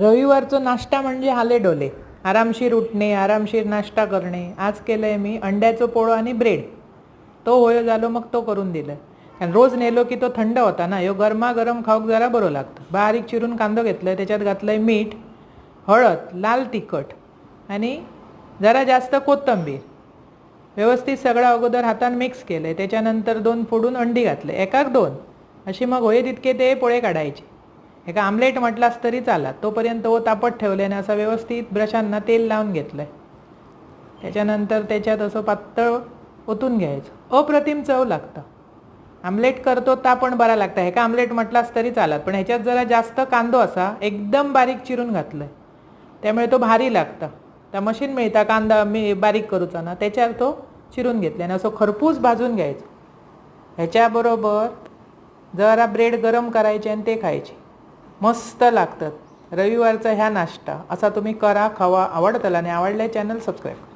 रविवारचं नाश्ता म्हणजे हाले डोले. आरामशीर उठणे आरामशीर नाश्ता करणे. आज केलं आहे मी अंड्याचं पोळं आणि ब्रेड. तो होय झालो मग तो करून दिलं. कारण रोज नेलो की तो थंड होता ना. ह्यो गरमागरम खाऊक जरा बरं लागतं. बारीक चिरून कांदो घेतलं त्याच्यात घातलं आहे मीठ हळद लाल तिखट आणि जरा जास्त कोथिंबीर. व्यवस्थित सगळं अगोदर हातान मिक्स केलं आहे त्याच्यानंतर दोन फोडून अंडी घातले. एकाक दोन. अशी मग होय तितके ते पोळे काढायचे. एका आमलेट म्हटलास तरी चालात तोपर्यंत ओ तापत ठेवले आणि असा व्यवस्थित ब्रशांना तेल लावून घेतलं आहे त्याच्यानंतर त्याच्यात असं पातळ ओतून घ्यायचं. अप्रतिम चव लागतं. आमलेट करतो ता पण बरा लागतं. ह्याका आमलेट म्हटलास तरी चालत. पण ह्याच्यात जरा जास्त कांदो असा एकदम बारीक चिरून घातलं त्यामुळे तो भारी लागतं. त्या मशीन मिळता कांदा मी बारीक करूचा ना त्याच्यावर तो चिरून घेतले आणि असं खरपूस भाजून घ्यायचं. ह्याच्याबरोबर जरा ब्रेड गरम करायचे आणि ते खायचे. मस्त लागतात. रविवारचा ह्या नाश्ता असा तुम्ही करा खावा आवडतला आणि आवडल्या चॅनल सबस्क्राईब